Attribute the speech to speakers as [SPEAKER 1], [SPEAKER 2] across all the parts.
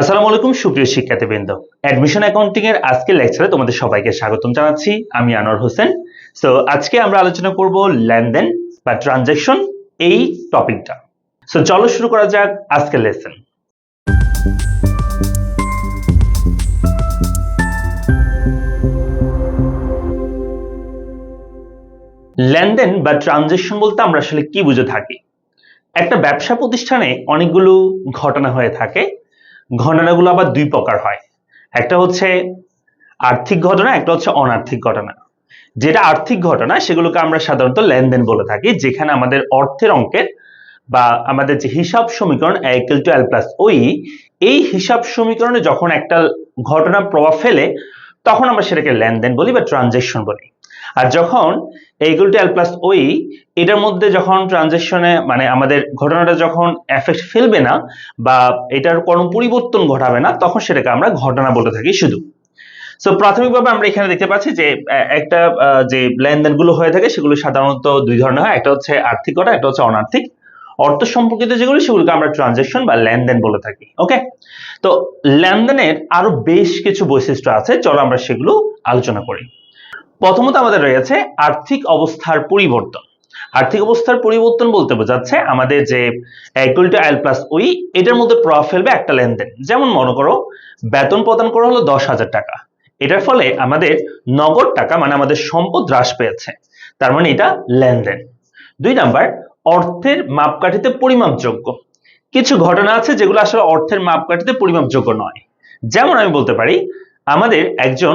[SPEAKER 1] আসসালামু আলাইকুম, সুপ্রিয় শিক্ষার্থীবৃন্দ। অ্যাডমিশন অ্যাকাউন্টিং এর আজকের লেকচারে তোমাদের সবাইকে স্বাগতম জানাচ্ছি। আমি আনোয়ার হোসেন। সো আজকে আমরা আলোচনা করব লেনদেন বা ট্রানজ্যাকশন এই টপিকটা। সো চলো শুরু করা যাক আজকের লেসন লেনদেন বা ট্রানজ্যাকশন বলতে আমরা আসলে কি বুঝে থাকি? একটা ব্যবসা প্রতিষ্ঠানে অনেকগুলো ঘটনা হয়ে থাকে। ঘটনাগুলো আবার দুই প্রকার হয়। একটা হচ্ছে আর্থিক ঘটনা, একটা হচ্ছে অনার্থিক ঘটনা। যেটা আর্থিক ঘটনা, সেগুলোকে আমরা সাধারণত লেনদেন বলে থাকি, যেখানে আমাদের অর্থের অঙ্কের বা আমাদের যে হিসাব সমীকরণ ইকুয়াল টু এল প্লাস ওই এই হিসাব সমীকরণে যখন একটা ঘটনা প্রভাব ফেলে, তখন আমরা সেটাকে লেনদেন বলি বা ট্রানজেকশন বলি। আর যখন ইকুয়াল টু এল প্লাস ওই এটার মধ্যে যখন ট্রানজেকশনে মানে আমাদের ঘটনাটা যখন এফেক্ট ফেলবে না বা এটার কোনো পরিবর্তন ঘটাবে না, তখন সেটাকে আমরা ঘটনা বলে থাকি শুধু। সো প্রাথমিকভাবে আমরা এখানে দেখতে পাচ্ছি যে একটা যে লেনদেনগুলো হয়ে থাকে, সেগুলো সাধারণত দুই ধরনের হয়। একটা হচ্ছে আর্থিক ঘটনা একটা হচ্ছে অনার্থিক অর্থ সম্পর্কিত যেগুলো, সেগুলোকে আমরা ট্রানজেকশন বা লেনদেন বলে থাকি, ওকে? তো, লেনদেনের আরও বেশ কিছু বৈশিষ্ট্য আছে, চলো আমরা সেগুলো আলোচনা করি। প্রথমত আমাদের রয়েছে আর্থিক অবস্থার পরিবর্তন। আর্থিক অবস্থার পরিবর্তন বলতে বোঝাচ্ছে আমাদের যে ইকুয়াল প্লাস ওই, এটার মধ্যে প্রভাব ফেলবে একটা লেনদেন। যেমন মনে করো, বেতন প্রদান করা হলো দশ হাজার টাকা। এটার ফলে আমাদের নগদ টাকা মানে আমাদের সম্পদ হ্রাস পেয়েছে। তার মানে এটা লেনদেন। দুই নাম্বার, অর্থের মাপকাঠিতে পরিমাপযোগ্য। কিছু ঘটনা আছে যেগুলো আসলে অর্থের মাপকাঠিতে পরিমাপযোগ্য নয়। যেমন আমি বলতে পারি আমাদের একজন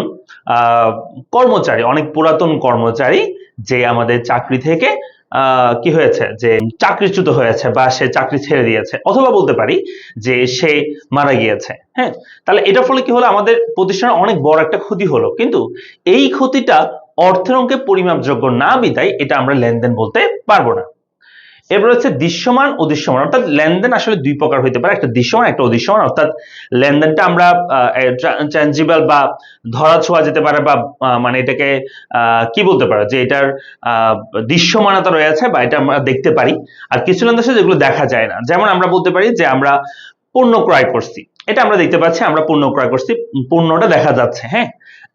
[SPEAKER 1] কর্মচারী, অনেক পুরাতন কর্মচারী, যে আমাদের চাকরি থেকে কি হয়েছে? যে চাকরিচ্যুত হয়েছে বা সে চাকরি ছেড়ে দিয়েছে। অথবা বলতে পারি যে সে মারা গিয়েছে। হ্যাঁ? তাহলে এটার ফলে কি হলো? আমাদের প্রতিষ্ঠানের অনেক বড় একটা ক্ষতি হলো। কিন্তু এই ক্ষতিটা অর্থের অঙ্কে পরিমাপযোগ্য না বিদায় এটা আমরা লেনদেন বলতে পারব না। এরপর হচ্ছে দৃশ্যমান অদৃশ্যমান অর্থাৎ লেনদেন আসলে দুই প্রকার হইতে পারে, একটা দৃশ্যমান, একটা অদৃশ্যমান, অর্থাৎ লেনদেনটা আমরা ট্রানজিবল বা ধরা ছোঁয়া যেতে পারে বা মানে এটাকে কি বলতে পারো, যে এটার দৃশ্যমানতা রয়েছে বা এটা আমরা দেখতে পারি। আর কিছু লেনদেন আছে যেগুলো দেখা যায় না। যেমন আমরা বলতে পারি যে আমরা পণ্য ক্রয় করছি। এটা আমরা দেখতে পাচ্ছি, আমরা পণ্য ক্রয় করছি, পণ্যটা দেখা যাচ্ছে হ্যাঁ?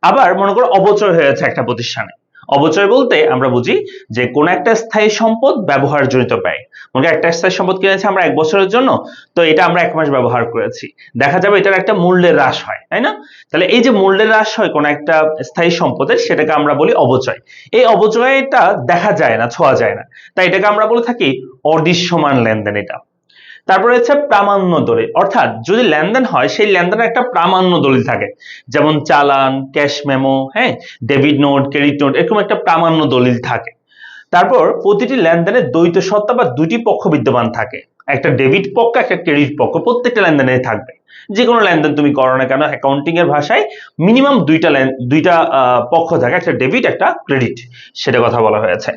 [SPEAKER 1] আবার মনে করো অবচয় হয়েছে একটা প্রতিষ্ঠানে। অবচয় বলতে আমরা বুঝি যে কোন একটা স্থায়ী সম্পদ ব্যবহারজনিত ব্যয়। মনে একটা স্থায়ী সম্পদ কিনেছি আমরা এক বছরের জন্য, তো এটা আমরা এক মাস ব্যবহার করেছি। দেখা যাবে এটার একটা মূল্যের হ্রাস হয়, তাই না? তাহলে এই যে মূল্যের হ্রাস হয় কোন একটা স্থায়ী সম্পদের সেটাকে আমরা বলি অবচয়। এই অবচয়টা দেখা যায় না, ছোঁয়া যায় না। তাই এটাকে আমরা বলে থাকি অদৃশ্যমান লেনদেন এটা। তারপরে হচ্ছে প্রামাণ্য দলিল। অর্থাৎ যদি লেনদেন হয়, সেই লেনদেনের একটা প্রামাণ্য দলিল থাকে। যেমন চালান, ক্যাশ মেমো হ্যাঁ ডেবিট নোট, ক্রেডিট নোট, এরকম একটা প্রামাণ্য দলিল থাকে। তারপর প্রতিটি লেনদেনের দ্বৈত সত্তা বা দুটি পক্ষ বিদ্যমান থাকে। একটা ডেবিট পক্ষ, একটা ক্রেডিট পক্ষ, প্রত্যেকটা লেনদেনে থাকবে। যে কোনো লেনদেন তুমি করো না কেন অ্যাকাউন্টিং এর ভাষায় মিনিমাম দুইটা দুইটা পক্ষ থাকে, একটা ডেবিট একটা ক্রেডিট সেটা কথা বলা হয়েছে।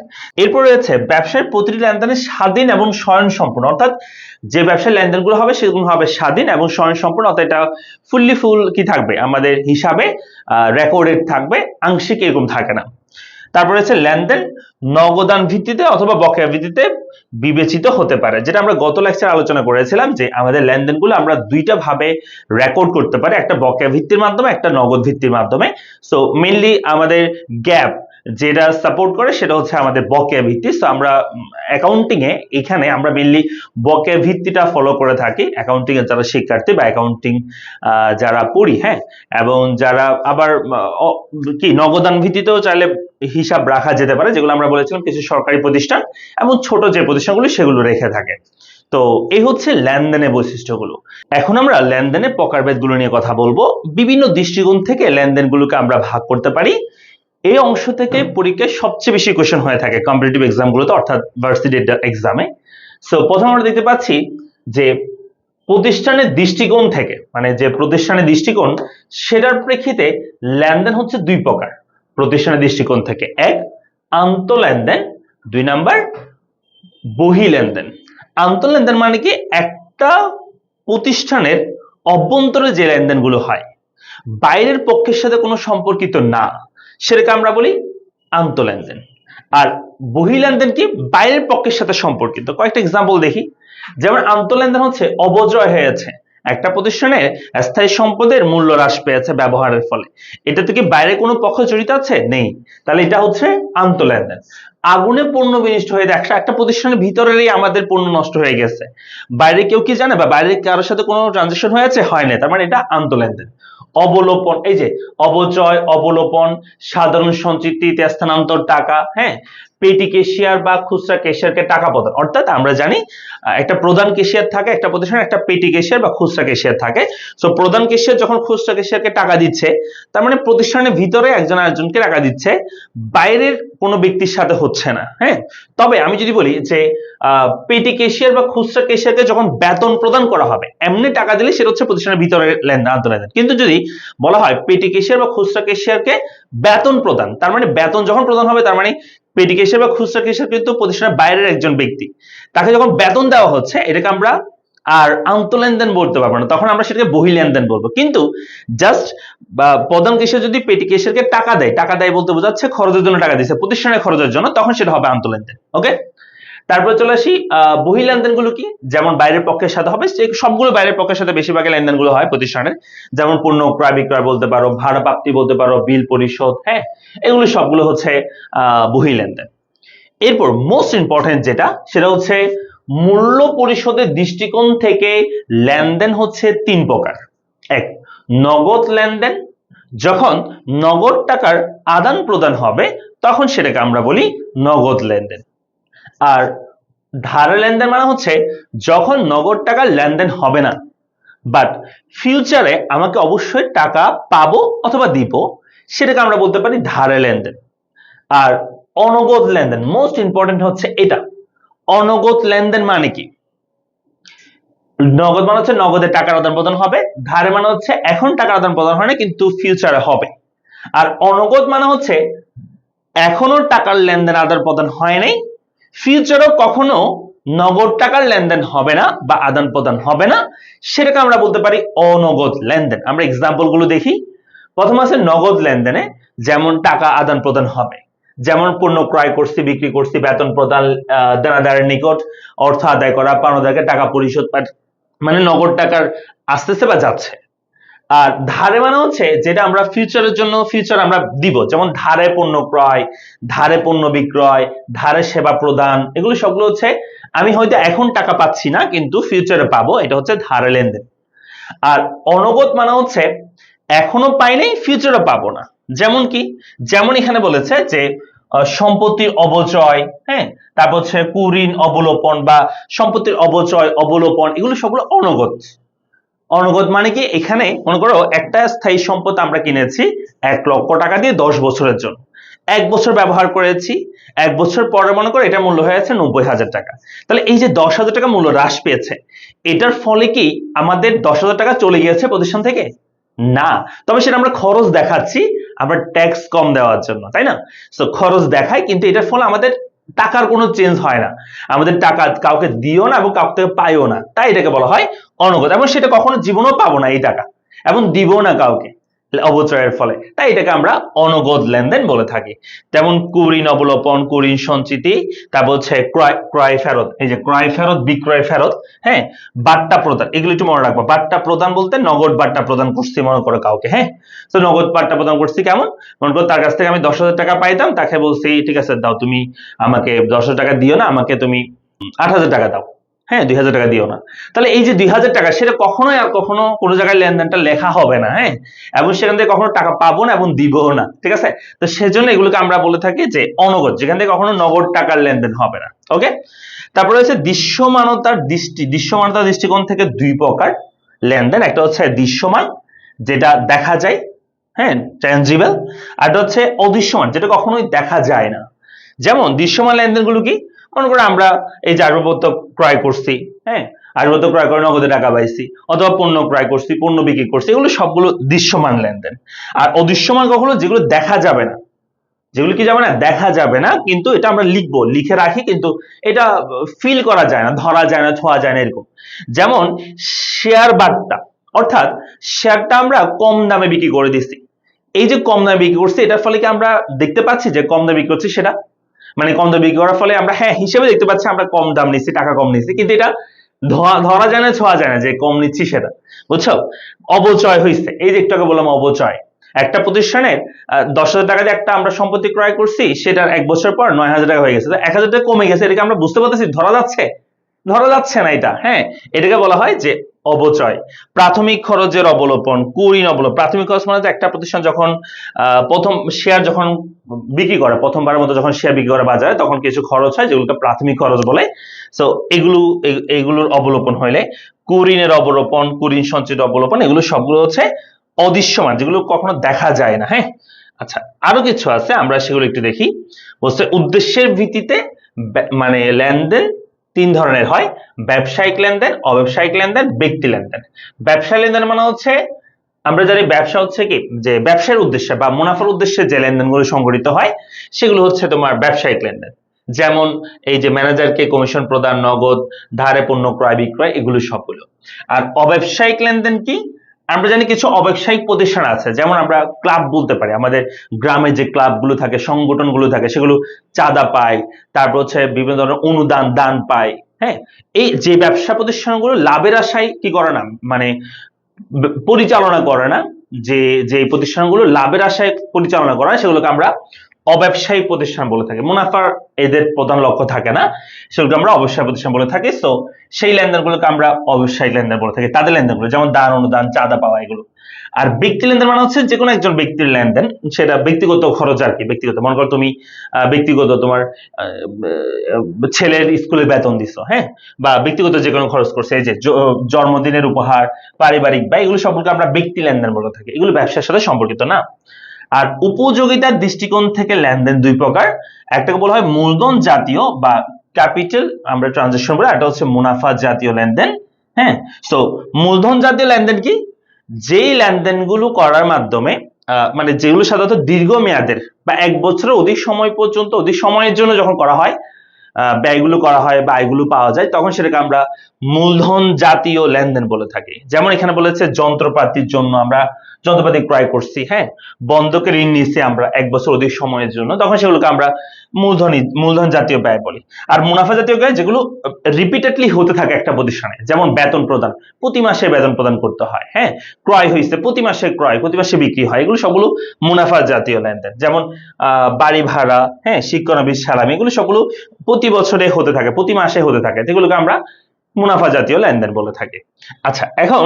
[SPEAKER 1] এরপর রয়েছে, ব্যবসায় প্রতিটি লেনদেনে স্বাধীন এবং স্বয়ং সম্পূর্ণ অর্থাৎ যে ব্যবসায় লেনদেনগুলো হবে, সেগুলো হবে স্বাধীন এবং স্বয়ং সম্পূর্ণ অর্থাৎ এটা ফুললি ফুল কি থাকবে? আমাদের হিসাবে রেকর্ডেড থাকবে, আংশিক এরকম থাকে না। তারপরে হচ্ছে লেনদেন, নগদান ভিত্তিতে অথবা বকেয়া ভিত্তিতে বিবেচিত হতে পারে, যেটা আমরা গত লেকচার আলোচনা করেছিলাম যে আমাদের লেনদেনগুলো আমরা দুইটা ভাবে রেকর্ড করতে পারি, একটা বকেয়া ভিত্তির মাধ্যমে, একটা নগদ ভিত্তির মাধ্যমে। সো মেনলি আমাদের গ্যাপ যেটা সাপোর্ট করে সেটা হচ্ছে আমাদের বকেয়া ভিত্তি তো আমরা অ্যাকাউন্টিং এ এখানে আমরা মেইনলি বকেয়া ভিত্তিটা ফলো করে থাকি। অ্যাকাউন্টিং এর যারা শিক্ষার্থী বা অ্যাকাউন্টিং যারা পড়ি হ্যাঁ? এবং যারা আবার কি নগদান ভিত্তিতেও চাইলে হিসাব রাখা যেতে পারে, যেগুলো আমরা বলেছিলাম, কিছু সরকারি প্রতিষ্ঠান এবং ছোট যে প্রতিষ্ঠানগুলো সেগুলো রেখে থাকে। তো, এই হচ্ছে লেনদেনের বৈশিষ্ট্যগুলো। এখন আমরা লেনদেনের প্রকারভেদগুলো নিয়ে কথা বলব। বিভিন্ন দৃষ্টিকোণ থেকে লেনদেনগুলোকে আমরা ভাগ করতে পারি। এই অংশ থেকে পরীক্ষায় সবচেয়ে বেশি কোশ্চেন হয়ে থাকে কম্পিটিটিভ এক্সামগুলোতে অর্থাৎ ভার্সিটি এক্সামে সো প্রথম আমরা দেখতে পাচ্ছি যে প্রতিষ্ঠানের দৃষ্টিকোণ থেকে মানে যে প্রতিষ্ঠানের দৃষ্টিকোণ, সেটার প্রেক্ষিতে লেনদেন হচ্ছে দুই প্রকার। প্রতিষ্ঠানের দৃষ্টিকোণ থেকে এক আন্ত লেনদেন দুই নাম্বার বহি লেনদেন আন্ত লেনদেন মানে কি? একটা প্রতিষ্ঠানের অভ্যন্তরে যে লেনদেনগুলো হয়, বাইরের পক্ষের সাথে কোনো সম্পর্কিত না। সেটাকে আমরা বলি আন্ত লেনদেন আর বহি লেনদেন কি? বাইরের পক্ষের সাথে সম্পর্কিত। কয়েকটা এক্সাম্পল দেখি। যেমন আন্ত লেনদেন হচ্ছে অবজয় হয়েছে একটা প্রতিষ্ঠানের স্থায়ী সম্পদের মূল্য হ্রাস পেয়েছে ব্যবহারের ফলে। এটা থেকে বাইরে কোনো পক্ষ জড়িত আছে? নেই। তাহলে এটা হচ্ছে আন্ত লেনদেন আগুনে পণ্য বিনিষ্ট হয়ে দেখা একটা প্রতিষ্ঠানের ভিতরেরই আমাদের পণ্য নষ্ট হয়ে গেছে। বাইরে কেউ কি জানে? বা বাইরে কারোর সাথে কোনো ট্রানজেকশন হয়েছে? হয় না তার মানে এটা আন্ত লেনদেন অবলোপন এই যে অবচয় অবলোপন সাধারণ সঞ্চিতিতে স্থানান্তর টাকা হ্যাঁ? পেটি কেশিয়ার বা খুচরা কেশিয়ারকে টাকা প্রদান, অর্থাৎ আমরা জানি একটা প্রধান কেশিয়ার থাকে একটা প্রতিষ্ঠানে, একটা পেটি কেশিয়ার বা খুচরা কেশিয়ার থাকে। সো প্রধান কেশিয়ার যখন খুচরা কেশিয়ারকে টাকা দিচ্ছে, তার মানে প্রতিষ্ঠানের ভিতরে একজন আরেকজনকে টাকা দিচ্ছে, বাইরের কোনো ব্যক্তির সাথে হচ্ছে না হ্যাঁ? তবে আমি যদি বলি যে পেটি কেশিয়ার বা খুচরা কেশিয়ারকে যখন বেতন প্রদান করা হবে, এমনি টাকা দিলে সেটা হচ্ছে প্রতিষ্ঠানের ভিতরে লেনদেন আন্তঃলেনদেন কিন্তু যদি বলা হয় পেটি কেশিয়ার বা খুচরা কেশিয়ারকে বেতন প্রদান, তার মানে বেতন যখন প্রদান হবে, তার মানে কেশিয়ার বা খুচরা কেশিয়ার কিন্তু প্রতিষ্ঠানের বাইরের একজন ব্যক্তি। তাকে যখন বেতন দেওয়া হচ্ছে, এটাকে আমরা আর আন্তঃলেনদেন বলতে পারব না। তখন আমরা সেটাকে বহি লেনদেন বলব। কিন্তু জাস্ট প্রধান কেশিয়ার যদি পেটি কেশিয়ারকে টাকা দেয় টাকা দেয় বলতে বোঝাচ্ছে খরচের জন্য টাকা দিচ্ছে প্রতিষ্ঠানের খরচের জন্য, তখন সেটা হবে আন্তঃলেনদেন। ওকে তারপরে চলে আসি বহি লেনদেনগুলো কি? যেমন বাইরের পক্ষের সাথে হবে সবগুলো বাইরের পক্ষের সাথে বেশিরভাগ লেনদেনগুলো হয় প্রতিষ্ঠানের। যেমন পণ্য ক্রয় বিক্রয় বলতে পারো ভাড়া প্রাপ্তি বলতে পারো বিল পরিশোধ হ্যাঁ? এগুলো সবগুলো হচ্ছে আহ, বহি লেনদেন। এরপর মোস্ট ইম্পর্টেন্ট যেটা সেটা হচ্ছে মূল্য পরিশোধের দৃষ্টিকোণ থেকে লেনদেন হচ্ছে তিন প্রকার। এক নগদ লেনদেন যখন নগদ টাকার আদান প্রদান হবে তখন সেটাকে আমরা বলি নগদ লেনদেন। আর ধারে লেনদেন মানে হচ্ছে যখন নগদ টাকার লেনদেন হবে না। বাট ফিউচারে আমাকে অবশ্যই টাকা পাবো অথবা দিব, সেটাকে আমরা বলতে পারি ধারে লেনদেন। আর অনগদ লেনদেন মোস্ট ইম্পর্টেন্ট হচ্ছে এটা। অনগদ লেনদেন মানে কি? নগদ মানে হচ্ছে নগদে টাকার আদান প্রদান হবে, ধারে মানে হচ্ছে এখন টাকার আদান প্রদান হয় না, কিন্তু ফিউচারে হবে। আর অনগদ মানে হচ্ছে এখনও টাকার লেনদেন আদান প্রদান হয় নাই ফিউচারও কখনো নগদ টাকার লেনদেন হবে না বা আদান প্রদান হবে না। সেটাকে আমরা বলতে পারি অনগদ লেনদেন। আমরা এক্সাম্পলগুলো দেখি। প্রথম আছে নগদ লেনদেনে যেমন টাকা আদান প্রদান হবে। যেমন পণ্য ক্রয় করছি, বিক্রি করছি, বেতন প্রদান দেনাদারের নিকট অর্থ আদায় করা, পাওনাদারকে টাকা পরিশোধ মানে নগদ টাকার আসতেছে বা যাচ্ছে। আর ধারে মানে হচ্ছে যেটা আমরা ফিউচারের জন্য ফিউচার আমরা দিব। যেমন ধারে পণ্য ক্রয়, ধারে পণ্য বিক্রয়, ধারে সেবা প্রদান, এগুলো সবগুলো হচ্ছে আমি হয়তো এখন টাকা পাচ্ছি না, কিন্তু ফিউচারে পাবো, এটা হচ্ছে ধারে লেনদেন। আর অনগত মানে হচ্ছে এখনও পাইনি ফিউচারে পাবো না। যেমন কি? যেমন এখানে বলেছে যে সম্পত্তির অবচয় হ্যাঁ? তারপর হচ্ছে কুঋণ অবলোপন বা সম্পত্তির অবচয়, অবলোপন, এগুলো সবগুলো অনগদ অনগদ মানে কি? এখানে মনে করো একটা স্থায়ী সম্পদ আমরা কিনেছি এক লক্ষ টাকা দিয়ে দশ বছরের জন্য। এক বছর ব্যবহার করেছি, এক বছর পরে মনে করো এটার মূল্য হয়েছে নব্বই হাজার টাকা। তাহলে এই যে দশ হাজার টাকা মূল্য হ্রাস পেয়েছে, এটার ফলে কি আমাদের দশ হাজার টাকা চলে গিয়েছে প্রতিষ্ঠান থেকে? না। তবে সেটা আমরা খরচ দেখাচ্ছি, আমরা ট্যাক্স কম দেওয়ার জন্য, তাই না? তো খরচ দেখায়, কিন্তু এটার ফলে আমাদের টাকার কোনো চেঞ্জ হয় না। আমাদের টাকা কাউকে দিও না এবং কাউকে পাইও না। তাই এটাকে বলা হয় অনগত। এবং সেটা কখনো জীবনেও পাবো না এই টাকা। এবং দিব না কাউকে। অবচয়ের ফলে। তাই এটাকে আমরা অনগদ লেনদেন বলে থাকি। যেমন কুঋণ অবলোপন কুঋণ সঞ্চিতি তারপর হচ্ছে ক্রয় ক্রয় ফেরত, এই যে ক্রয় ফেরত, বিক্রয় ফেরত হ্যাঁ? বাট্টা প্রদান, এগুলো একটু মনে রাখব। বার্তা প্রদান বলতে নগদ বার্তা প্রদান করছি মনে করো কাউকে হ্যাঁ? তো নগদ বাট্টা প্রদান করছি কেমন? মনে করো তার কাছ থেকে আমি দশ হাজার টাকা পাইতাম, তাকে বলছি, ঠিক আছে, দাও, তুমি আমাকে দশ হাজার টাকা দিও না, আমাকে তুমি আট হাজার টাকা দাও। হ্যাঁ দুই হাজার টাকা দিও না। তাহলে এই যে দুই হাজার টাকা, সেটা কখনোই আর কখনো কোনো জায়গায় লেনদেনটা লেখা হবে না হ্যাঁ? এবং সেখান থেকে কখনো টাকা পাবো না এবং দিবও না, ঠিক আছে? তো সেজন্য এগুলোকে আমরা বলে থাকি যে অনগদ যেখান থেকে কখনো নগদ টাকার লেনদেন হবে না ওকে তারপরে হচ্ছে দৃশ্যমানতার দৃষ্টি, দৃশ্যমানতার দৃষ্টিকোণ থেকে দুই প্রকার লেনদেন, একটা হচ্ছে দৃশ্যমান, যেটা দেখা যায় হ্যাঁ ট্যানজিবল আর হচ্ছে অদৃশ্যমান, যেটা কখনোই দেখা যায় না। যেমন দৃশ্যমান লেনদেনগুলো কি? মনে করো আমরা এই যে আসবাবপত্র ক্রয় করছি হ্যাঁ? আসবাবপত্র ক্রয় করে নগদে টাকা পাইছি, অথবা পণ্য ক্রয় করছি, পণ্য বিক্রি করছি, এগুলো সবগুলো দৃশ্যমান লেনদেন। আর অদৃশ্যমান কখনো যেগুলো দেখা যাবে না, যেগুলো কি যাবে না? দেখা যাবে না, কিন্তু এটা আমরা লিখব, লিখে রাখি, কিন্তু এটা ফিল করা যায় না, ধরা যায় না, ছোঁয়া যায় না, এরকম। যেমন শেয়ার বার্তা, অর্থাৎ শেয়ারটা আমরা কম দামে বিক্রি করে দিচ্ছি। এই যে কম দামে বিক্রি করছি, এটার ফলে কি আমরা দেখতে পাচ্ছি যে কম দামে বিক্রি করছি সেটা? মানে কম দামে বিক্রি করার ফলে আমরা হ্যাঁ হিসেবে দেখতে পাচ্ছি আমরা কম দাম নিচ্ছি, টাকা কম নিচ্ছি, কিন্তু এটা ধরা যায় না, ছোঁয়া যায় না যে কম নিচ্ছি সেটা, বুঝছ? অবচয় হয়েছে এই যে একটু আগে বললাম অবচয় একটা প্রতিষ্ঠানের দশ হাজার টাকা দিয়ে একটা আমরা সম্পত্তি ক্রয় করছি, সেটার এক বছর পর নয় হাজার টাকা হয়ে গেছে, তো এক হাজার টাকা কমে গেছে, এটাকে আমরা বুঝতে পারতেছি, ধরা যাচ্ছে? ধরা যাচ্ছে না এটা। হ্যাঁ এটাকে বলা হয় যে অবচয়। প্রাথমিক খরচের অবলোপন কুড়িন অবলোপন প্রাথমিক খরচ মানে একটা প্রতিষ্ঠান যখন প্রথম শেয়ার যখন বিক্রি করে, প্রথমবারের মতো যখন শেয়ার বিক্রি করে বাজারে, তখন কিছু খরচ হয় যেগুলোকে প্রাথমিক খরচ বলে। সো এগুলো এগুলোর অবলোপন হইলে কুরিনের অবলোপন কুরিন সঞ্চিত অবলোপন, এগুলো সবগুলো হচ্ছে অদৃশ্যমান, যেগুলো কখনো দেখা যায় না হ্যাঁ? আচ্ছা আরও কিছু আছে, আমরা সেগুলো একটু দেখি। বলছে, উদ্দেশ্যের ভিত্তিতে মানে লেনদেন তিন ধরনের হয়, ব্যবসায়িক লেনদেন, অব্যবসায়িক লেনদেন, ব্যক্তি লেনদেন। ব্যবসায়িক লেনদেন মানে হচ্ছে, আমরা জানি ব্যবসা হচ্ছে কি? যে ব্যবসার উদ্দেশ্যে বা মুনাফার উদ্দেশ্যে যে লেনদেনগুলো সংগঠিত হয়, সেগুলো হচ্ছে তোমার ব্যবসায়িক লেনদেন। যেমন এই যে ম্যানেজারকে কমিশন প্রদান, নগদ, ধারে পণ্য ক্রয় বিক্রয় এগুলো সবগুলো। আর অব্যবসায়িক লেনদেন কি? আমরা জানি কিছু অব্যবসায়িক প্রতিষ্ঠান আছে, যেমন আমরা ক্লাব বলতে পারি। আমাদের গ্রামে যে ক্লাবগুলো থাকে, সংগঠনগুলো থাকে, সেগুলো চাঁদা পায়, তারপর হচ্ছে বিভিন্ন ধরনের অনুদান, দান পায় হ্যাঁ? এই যে ব্যবসা প্রতিষ্ঠানগুলো লাভের আশায় কি করে না? মানে পরিচালনা করে না, যে যে প্রতিষ্ঠানগুলো লাভের আশায় পরিচালনা করা সেগুলোকে আমরা অব্যবসায়ী প্রতিষ্ঠান বলে থাকে। মুনাফার এদের প্রধান লক্ষ্য থাকে না। সেগুলোকে আমরা অব্যবসায়ী প্রতিষ্ঠান বলে থাকি। তো সেই লেনদেনগুলোকে আমরা অব্যবসায়ী লেনদেন বলে থাকি। তাদের লেনদেনগুলো, যেমন দান, অনুদান, চাঁদা পাওয়া, এগুলো। আর ব্যক্তি লেনদেন মানে হচ্ছে যে কোনো একজন ব্যক্তির লেনদেন। সেটা ব্যক্তিগত খরচ আর কি, ব্যক্তিগত। মনে করো তুমি ব্যক্তিগত তোমার ছেলের স্কুলে বেতন দিছো হ্যাঁ? বা ব্যক্তিগত যে কোনো খরচ করছে, এই যে জন্মদিনের উপহার, পারিবারিক বা এগুলো সম্পর্কে আমরা ব্যক্তি লেনদেন বলে থাকি। এগুলো ব্যবসার সাথে সম্পর্কিত না। আর উপযোগিতার দৃষ্টিকোণ থেকে লেনদেন দুই প্রকার। একটাকে বলা হয় মূলধন জাতীয় বা ক্যাপিটাল আমরা ট্রানজাকশন বলি এটা হচ্ছে মুনাফা জাতীয় লেনদেন হ্যাঁ? সো মূলধন জাতীয় লেনদেন কি? যেই লেনদেনগুলো করার মাধ্যমে মানে যেগুলো সাধারণত দীর্ঘমেয়াদের বা এক বছরের অধিক সময় পর্যন্ত, অধিক সময়ের জন্য যখন করা হয় ব্যয়গুলো করা হয় বা আয়গুলো পাওয়া যায়, তখন সেটাকে আমরা মূলধন জাতীয় লেনদেন বলে থাকি। যেমন এখানে বলেছে যন্ত্রপাতির জন্য আমরা যন্ত্রপাতি ক্রয় করছি হ্যাঁ? বন্ধকে ঋণ নিচ্ছি আমরা এক বছর অধিক সময়ের জন্য, তখন সেগুলোকে আমরা মূলধনী, মূলধন জাতীয় ব্যয় বলি। আর মুনাফা জাতীয় ব্যয় যেগুলো রিপিটেডলি হতে থাকে একটা প্রতিষ্ঠানে, যেমন বেতন প্রদান, প্রতি মাসে বেতন প্রদান করতে হয় হ্যাঁ? ক্রয় হয়েছে প্রতি মাসে ক্রয়, প্রতি মাসে বিক্রি হয়, এগুলো সবগুলো মুনাফা জাতীয় লেনদেন। যেমন বাড়ি ভাড়া হ্যাঁ? শিক্ষানবিশ সালামি, এগুলো সবগুলো প্রতি বছরে হতে থাকে, প্রতি মাসে হতে থাকে, যেগুলোকে আমরা মুনাফা জাতীয় লেনদেন বলে থাকি। আচ্ছা এখন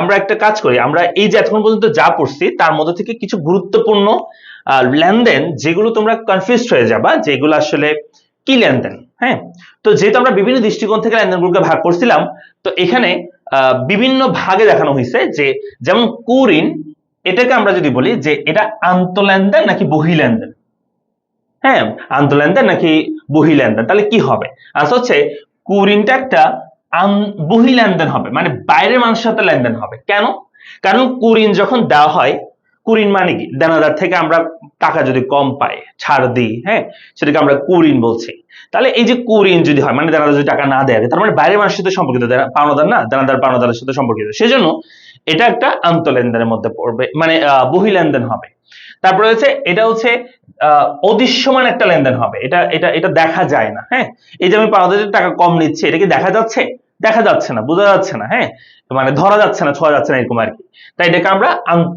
[SPEAKER 1] আমরা একটা কাজ করি। আমরা এই যে এতক্ষণ পর্যন্ত যা পড়ছি, তার মধ্যে থেকে কিছু গুরুত্বপূর্ণ লেনদেন যেগুলো তোমরা কনফিউজ হয়ে যাবা, যেগুলো আসলে কি লেনদেন? হ্যাঁ? তো যেহেতু আমরা বিভিন্ন দৃষ্টিকোণ থেকে লেনদেনগুলোকে ভাগ করছিলাম, তো এখানে বিভিন্ন ভাগে দেখানো হয়েছে যে যেমন কুঋণ এটাকে আমরা যদি বলি যে এটা আন্তঃলেনদেন নাকি বহি লেনদেন হ্যাঁ আন্তঃলেনদেন নাকি বহি লেনদেন তাহলে কি হবে? আচ্ছা হচ্ছে কুঋণটা একটা বহি লেনদেন হবে মানে বাইরের মানুষের সাথে লেনদেন হবে। কেন? কারণ কুরিন যখন দেওয়া হয় কুঋণ মানে কি? দেনাদার থেকে আমরা টাকা যদি কম পাই, ছাড় দিই হ্যাঁ? সেটাকে আমরা কুঋণ বলছি। তাহলে এই যে কুঋণ যদি হয় মানে দেনাদার যদি টাকা না দেয়, তার মানে বাইরের মানুষের সাথে সম্পর্কিত পাওনাদার না, দেনাদার পাওনাদারের সাথে সম্পর্কিত। সেজন্য এটা একটা আন্তঃলেনদেনের মধ্যে পড়বে মানে বহি লেনদেন হবে। তারপরে হচ্ছে, এটা হচ্ছে অদৃশ্যমান একটা লেনদেন হবে। এটা এটা এটা দেখা যায় না হ্যাঁ? এই যে আমি পাওনাদারের টাকা কম নিচ্ছি, এটা কি দেখা যাচ্ছে? দেখা যাচ্ছে না, বোঝা যাচ্ছে না হ্যাঁ? মানে ধরা যাচ্ছে না, ছোঁয়া যাচ্ছে না এরকম আর কি। তাই এটাকে আমরা আন্ত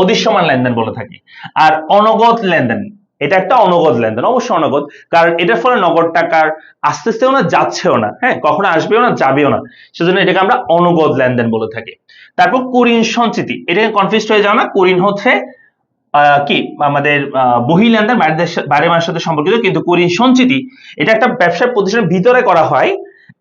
[SPEAKER 1] অদৃশ্যমান লেনদেন বলে থাকি। আর অনগদ লেনদেন, এটা একটা অনগদ লেনদেন, অবশ্যই অনগদ। কারণ এটার ফলে নগদ টাকার আস্তে আস্তেও না যাচ্ছেও না হ্যাঁ? কখনো আসবেও না, যাবেও না। সেজন্য এটাকে আমরা অনগদ লেনদেন বলে থাকি। তারপর কুরিন সঞ্চিতি এটাকে কনফিউজ হয়ে যাও না। কুরিন হচ্ছে কি? আমাদের বহি লেনদেন বাইরের মানুষের সাথে সম্পর্কিত। কিন্তু কুরিন সঞ্চিতি, এটা একটা ব্যবসা প্রতিষ্ঠানের ভিতরে করা হয়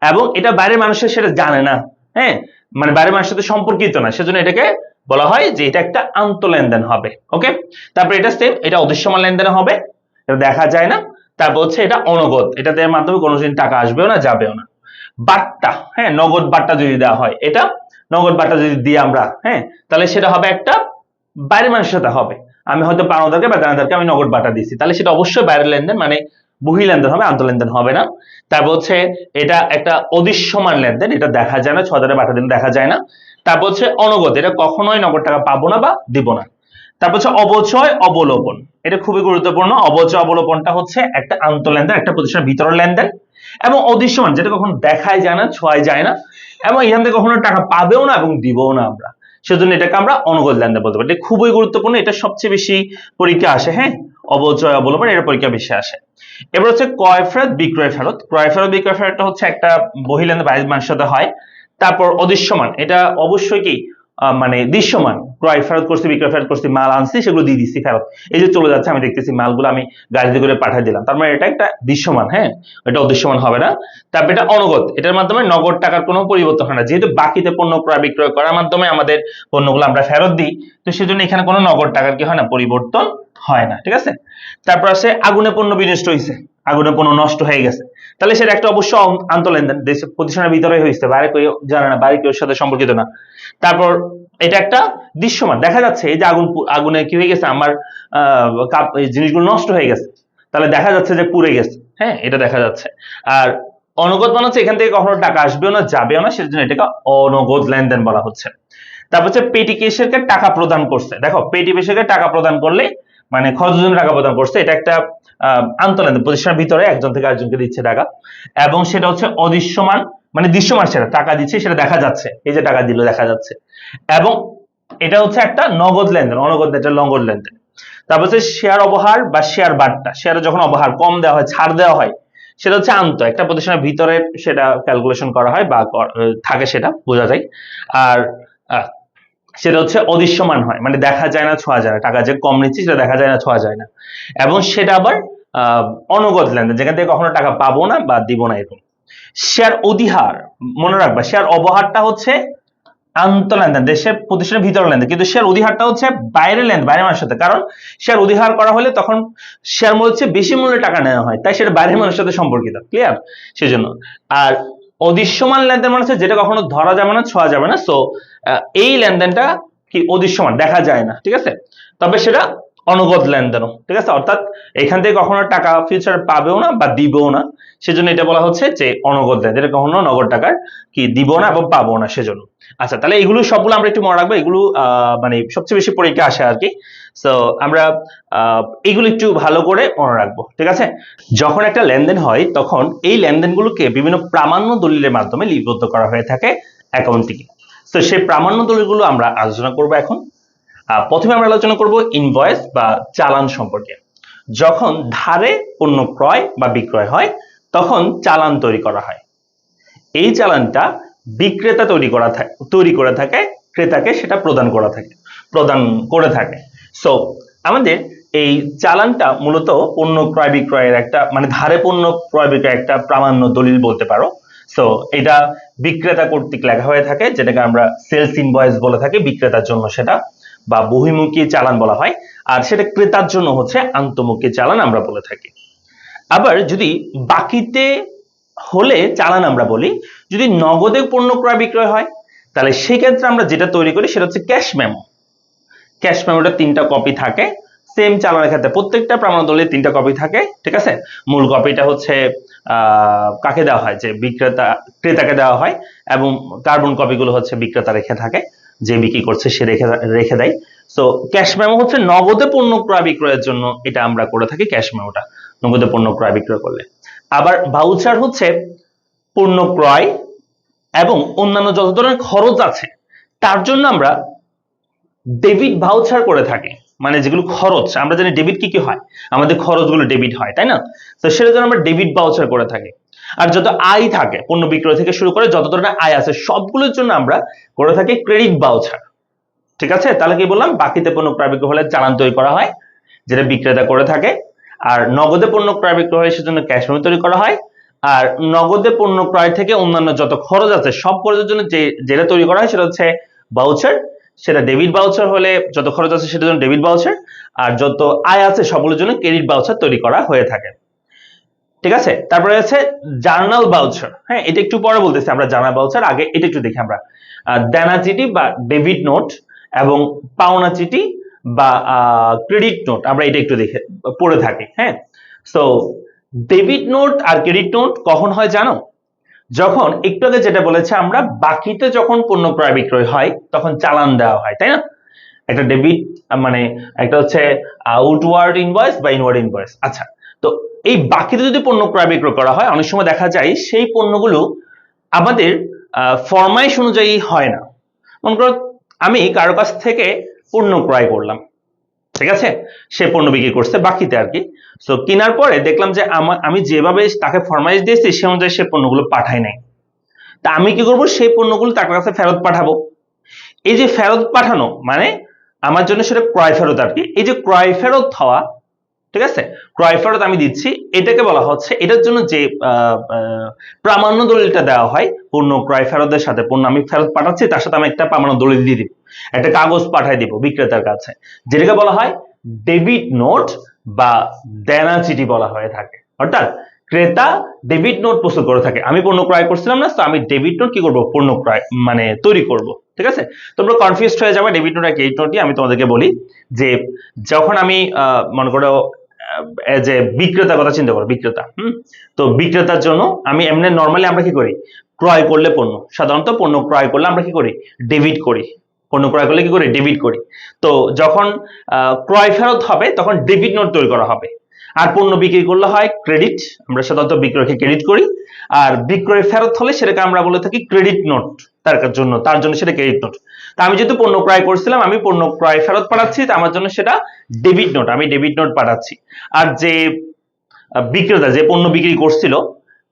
[SPEAKER 1] এবং এটা বাইরের মানুষের সেটা জানে না। হ্যাঁ? মানে বাইরের মানুষের সাথে সম্পর্কিত না। সেজন্য এটাকে বলা হয় যে এটা একটা আন্ত লেনদেন হবে। ওকে তারপর এটা সেম এটা অদৃশ্যমান লেনদেন হবে। এটা দেখা যায় না। তারপর হচ্ছে এটা অনগদ এটাতে মাধ্যমে কোনো দিন টাকা আসবেও না, যাবেও না। বার্তা হ্যাঁ? নগদ বার্তা যদি দেওয়া হয়, এটা নগদ বার্তা যদি দিই আমরা হ্যাঁ? তাহলে সেটা হবে একটা বাইরের মানুষের সাথে হবে। আমি হয়তো পাওনাদারকে বা দানাদারকে আমি নগদ বার্তা দিচ্ছি তাহলে সেটা অবশ্যই বাইরের লেনদেন মানে বহি লেনদেন হবে আন্ত লেনদেন হবে না। তারপর হচ্ছে এটা একটা অদৃশ্যমান লেনদেন, এটা দেখা যায় না ছ হাজারের বাটা দিন দেখা যায় না। তারপর হচ্ছে অনগদ এটা কখনোই নগদ টাকা পাবো না বা দিব না। তারপর হচ্ছে অবচয়, অবলোপন, এটা খুবই গুরুত্বপূর্ণ। অবচয়, অবলোপনটা হচ্ছে একটা আন্ত লেনদেন একটা প্রতিষ্ঠানের ভিতরের লেনদেন। এবং অদৃশ্যমান, যেটা কখনো দেখাই যায় না, ছোঁয়াই যায় না। এবং এখান থেকে কখনো টাকা পাবেও না এবং দিবও না আমরা। সেজন্য এটাকে আমরা অনগদ লেনদেন বলতে পারি। খুবই গুরুত্বপূর্ণ, এটা সবচেয়ে বেশি পরীক্ষা আসে হ্যাঁ? অবচয় অবলম্বন এর পরীক্ষা বেশি আসে। এবার হচ্ছে ক্রয় ফেরত, বিক্রয় ফেরত। ক্রয় ফেরত, বিক্রয় ফেরতটা হচ্ছে একটা বহিলেন বাইশ সাথে হয়। তারপর অদৃশ্যমান। এটা অবশ্যই কি? মানে দৃশ্যমান। ক্রয় ফেরত করছি, বিক্রয় ফেরত করছি, মাল আনছি, সেগুলো দিয়ে দিচ্ছি ফেরত। এই যে চলে যাচ্ছে, আমি দেখতেছি মালগুলো আমি গাড়িতে করে পাঠিয়ে দিলাম। তার মানে এটা একটা দৃশ্যমান হ্যাঁ? এটা অদৃশ্যমান হবে না। তারপর এটা অনগদ এটার মাধ্যমে নগদ টাকার কোনো পরিবর্তন হয় না। যেহেতু বাকিতে পণ্য ক্রয়, বিক্রয় করার মাধ্যমে আমাদের পণ্যগুলো আমরা ফেরত দিই, তো সেজন্য এখানে কোনো নগদ টাকার কি হয় না, পরিবর্তন হয় না, ঠিক আছে? তারপর আছে আগুনে পণ্য বিনষ্ট হয়েছে আগুনে পণ্য নষ্ট হয়ে গেছে। তাহলে সেটা একটা অবশ্য আন্তঃলেনদেন দেশ প্রতিষ্ঠানের ভিতরে হয়েছে বাইরে কেউ জানে না বাইরে কেউ সাথে সম্পর্কিত না। তারপর এটা একটা দৃশ্যমান। দেখা যাচ্ছে এই যে আগুন আগুনে কি হয়ে গেছে? আমার কাপ জিনিসগুলো নষ্ট হয়ে গেছে। তাহলে দেখা যাচ্ছে যে পুড়ে গেছে। হ্যাঁ এটা দেখা যাচ্ছে। আর অনগত মানে হচ্ছে এখান থেকে কখনো টাকা আসবেও না, যাবেও না, সেজন্য এটাকে অনগদ লেনদেন বলা হচ্ছে। তারপর হচ্ছে পেটি কেশরকে টাকা প্রদান করছে। দেখো, পেটি কেশরকে টাকা প্রদান করলে মানে খরচের জন্য টাকা প্রদান করছে। এটা একটা আহ, আন্তঃলেনদেন প্রতিষ্ঠানের ভিতরে একজন থেকে আরেকজনকে দিচ্ছে টাকা। এবং সেটা হচ্ছে অদৃশ্যমান মানে দৃশ্যমান সেটা টাকা দিচ্ছে সেটা দেখা যাচ্ছে। এই যে টাকা দিল দেখা যাচ্ছে। এবং এটা হচ্ছে একটা নগদ লেনদেন অনগদ এটা নগদ লেনদেন। তারপর হচ্ছে শেয়ার অবহার বা শেয়ার বাট্টা। শেয়ারে যখন অবহার কম দেওয়া হয় ছাড় দেওয়া হয় সেটা হচ্ছে আন্ত। একটা প্রতিষ্ঠানের ভিতরে সেটা ক্যালকুলেশন করা হয় বা থাকে সেটা বোঝা যায়। আর সেটা হচ্ছে অদৃশ্যমান হয় মানে দেখা যায় না ছোঁয়া যায় না। টাকা যে কম নিচ্ছি সেটা দেখা যায় না ছোঁয়া যায় না। এবং সেটা আবার আহ, অনগদ লেনদেন যেখান থেকে কখনো টাকা পাবো না বা দিব না এরকম। শেয়ার অধিহার মনে রাখবা শেয়ার অবহারটা হচ্ছে আন্ত লেনদেন দেশের প্রতিষ্ঠানের ভিতরে লেনদেন। কিন্তু শেয়ার অধিহারটা হচ্ছে বাইরের লেনদেন বাইরের মানুষের সাথে। কারণ শেয়ার অধিহার করা হলে তখন শেয়ার মূল্য হচ্ছে বেশি মূল্যে টাকা নেওয়া হয়। তাই সেটা বাইরের মানুষের সাথে সম্পর্কিত ক্লিয়ার সেজন্য। আর অদৃশ্যমান লেনদেন মানে হচ্ছে যেটা কখনো ধরা যাবে না ছোঁয়া যাবে না। সো এই লেনদেনটা কি অদৃশ্যমান দেখা যায় না, ঠিক আছে? তবে সেটা অনগদ লেনদেনও, ঠিক আছে? অর্থাৎ এখান থেকে কখনো টাকা ফিউচার পাবেও না বা দিবেও না। সেজন্য এটা বলা হচ্ছে যে অনগদ লেনদেন। এটা কখনো নগদ টাকার কি দিব না এবং পাবো না, সেজন্য। আচ্ছা তাহলে এগুলো সবগুলো আমরা একটু মনে রাখব। এগুলো মানে সবচেয়ে বেশি পরীক্ষা আসে আর কি। সো আমরা এগুলো একটু ভালো করে মনে রাখব, ঠিক আছে? যখন একটা লেনদেন হয়, তখন এই লেনদেনগুলোকে বিভিন্ন প্রামাণ্য দলিলের মাধ্যমে লিপিবদ্ধ করা হয়ে থাকে অ্যাকাউন্টিংয়ে। তো সেই প্রামাণ্য দলিলগুলো আমরা আলোচনা করব এখন। প্রথমে আমরা আলোচনা করব ইনভয়েস বা চালান সম্পর্কে। যখন ধারে পণ্য ক্রয় বা বিক্রয় হয়, তখন চালান তৈরি করা হয়। এই চালানটা বিক্রেতা তৈরি করা থাকে তৈরি করে থাকে, ক্রেতাকে সেটা প্রদান করা থাকে, প্রদান করে থাকে। সো আমাদের এই চালানটা মূলত পণ্য ক্রয় বিক্রয়ের একটা মানে ধারে পণ্য ক্রয় বিক্রয় একটা প্রামাণ্য দলিল বলতে পারো। সো এটা বিক্রেতা কর্তৃক লেখা হয়ে থাকে, যেটাকে আমরা সেলস ইনভয়েস বলে থাকি, বিক্রেতার জন্য সেটা, বা বহির্মুখী চালান বলা হয়, আর সেটা ক্রেতার জন্য হচ্ছে আন্তমুখী চালান আমরা বলে থাকি। আবার যদি বাকিতে হলে চালান আমরা বলি, যদি নগদে পণ্য ক্রয় বিক্রয় হয়, তাহলে সেক্ষেত্রে আমরা যেটা তৈরি করি, সেটা হচ্ছে ক্যাশ মেমো ক্যাশ মেমোটা তিনটা কপি থাকে সেম চালানের ক্ষেত্রে প্রত্যেকটা প্রমাণ দলের তিনটা কপি থাকে, ঠিক আছে? মূল কপিটা হচ্ছে কাকে দেওয়া হয়? যে বিক্রেতা, ক্রেতাকে দেওয়া হয় এবং কার্বন কপিগুলো হচ্ছে বিক্রেতা রেখে থাকে, যে বিক্রি করছে সে রেখে রেখে দেয়। সো ক্যাশ মেমো হচ্ছে নগদে পণ্য ক্রয় বিক্রয়ের জন্য এটা আমরা করে থাকি ক্যাশ মেমোটা নগদে পণ্য ক্রয় বিক্রয় করলে। আবার ভাউচার হচ্ছে পণ্য ক্রয় এবং অন্যান্য যত ধরনের খরচ আছে, তার জন্য আমরা ডেবিট ভাউচার করে থাকি। মানে যেগুলো খরচ, আমরা জানি ডেবিট কি কি হয়? আমাদের খরচগুলো ডেবিট হয়, তাই না? তো সেটার জন্য আমরা ডেবিট ভাউচার করে থাকি। আর যত আয় থাকে, পণ্য বিক্রয় থেকে শুরু করে যত ধরনের আয় আছে, সবগুলোর জন্য আমরা করে থাকি ক্রেডিট ভাউচার ঠিক আছে? তাহলে কি বললাম? বাকিতে পণ্য ক্রয় বিক্রয় হলে চালান তৈরি করা হয়, যেটা বিক্রেতা করে থাকে। আর নগদে পণ্য ক্রয় বিক্রয় হয়, সেজন্য ক্যাশ মেমো তৈরি করা হয়। আর নগদে পণ্য ক্রয় থেকে অন্যান্য যত খরচ আছে, সব খরচের জন্য যে, যেটা তৈরি করা হয়, সেটা হচ্ছে ভাউচার সেটা ডেবিট বাউচার হলে যত খরচ আছে সেটার জন্য ডেবিট বাউচার, আর যত আয় আছে সবগুলোর জন্য ক্রেডিট ভাউচার তৈরি করা হয়ে থাকে। ঠিক আছে? তারপরে আছে জার্নাল ভাউচার হ্যাঁ এটা একটু পরে বলতেছি আমরা জার্নাল বাউচার, আগে এটা একটু দেখি আমরা। দেনা চিঠি বা ডেবিট নোট এবং পাওনা চিঠি বা ক্রেডিট নোট, আমরা এটা একটু দেখে, পড়ে থাকি। হ্যাঁ? সো ডেবিট নোট আর ক্রেডিট নোট কখন হয় জানো? যখন একটু আগে যেটা বলেছে, আমরা বাকিতে যখন পণ্য ক্রয় বিক্রয় হয়, তখন চালান দেওয়া হয়, তাই না? একটা ডেবিট মানে একটা হচ্ছে আউটওয়ার্ড ইনভয়েস বা ইনওয়ার্ড ইনভয়েস আচ্ছা তো এই বাকিতে যদি পণ্য ক্রয় বিক্রয় করা হয়, অনেক সময় দেখা যায় সেই পণ্যগুলো আমাদের ফরমাইশ অনুযায়ী হয় না। মনে করো, আমি কারও কাছ থেকে পণ্য ক্রয় করলাম। ঠিক আছে? সে পণ্য বিক্রি করছে, বাকিতে আর কি। সো কেনার পরে দেখলাম যে আমি যেভাবে তাকে ফরমাইজ দিয়েছি, সে অনুযায়ী সে পণ্যগুলো পাঠায় নাই। তা আমি কি করব? সেই পণ্যগুলো তার কাছে ফেরত পাঠাবো। এই যে ফেরত পাঠানো মানে আমার জন্য সেটা ক্রয় ফেরত আর কি। এই যে ক্রয় ফেরত হওয়া ঠিক আছে? ক্রয় ফেরত আমি দিচ্ছি। এটাকে বলা হচ্ছে, এটার জন্য যে প্রামাণ্য দলিলটা দেওয়া হয় পণ্য ক্রয় ফেরতের সাথে পণ্য আমি ফেরত পাঠাচ্ছি, তার সাথে আমি একটা প্রামাণ্য দলিল দিয়ে দিব। একটা কাগজ পাঠাই দিব বিক্রেতার কাছে। যেটাকে বলা হয় ডেবিট নোট বা দেনা চিঠি বলা হয়ে থাকে। অর্থাৎ ক্রেতা ডেবিট নোট প্রস্তুত করে থাকে। আমি পণ্য ক্রয় করছিলাম না, তো আমি ডেবিট নোট কি করব? পণ্য ক্রয় মানে তৈরি করব। ঠিক আছে? তোমরা কনফিউজ হয়ে যাবে, ডেবিট নোট আর ক্রেডিট নোটই আমি তোমাদেরকে বলি যে, যখন আমি মনে করো যে বিক্রেতার কথা চিন্তা করো, বিক্রেতা, হুম? তো বিক্রেতার জন্য আমি এমনি নর্মালি আমরা কি করি? ক্রয় করলে পণ্য, সাধারণত পণ্য ক্রয় করলে আমরা কি করি? ডেবিট করি। পণ্য ক্রয় করলে কি করি? ডেবিট করি। তো যখন ক্রয় ফেরত হবে, তখন ডেবিট নোট তৈরি করা হবে। আর পণ্য বিক্রি করলে হয় ক্রেডিট আমরা সাধারণত বিক্রয়কে ক্রেডিট করি। আর বিক্রয় ফেরত হলে সেটাকে আমরা বলে থাকি ক্রেডিট নোট তার জন্য তার জন্য সেটা ক্রেডিট নোট তা আমি যেহেতু পণ্য ক্রয় করছিলাম, আমি পণ্য ক্রয় ফেরত পাঠাচ্ছি, তা আমার জন্য সেটা ডেবিট নোট আমি ডেবিট নোট পাঠাচ্ছি। আর যে বিক্রেতা যে পণ্য বিক্রি করছিল,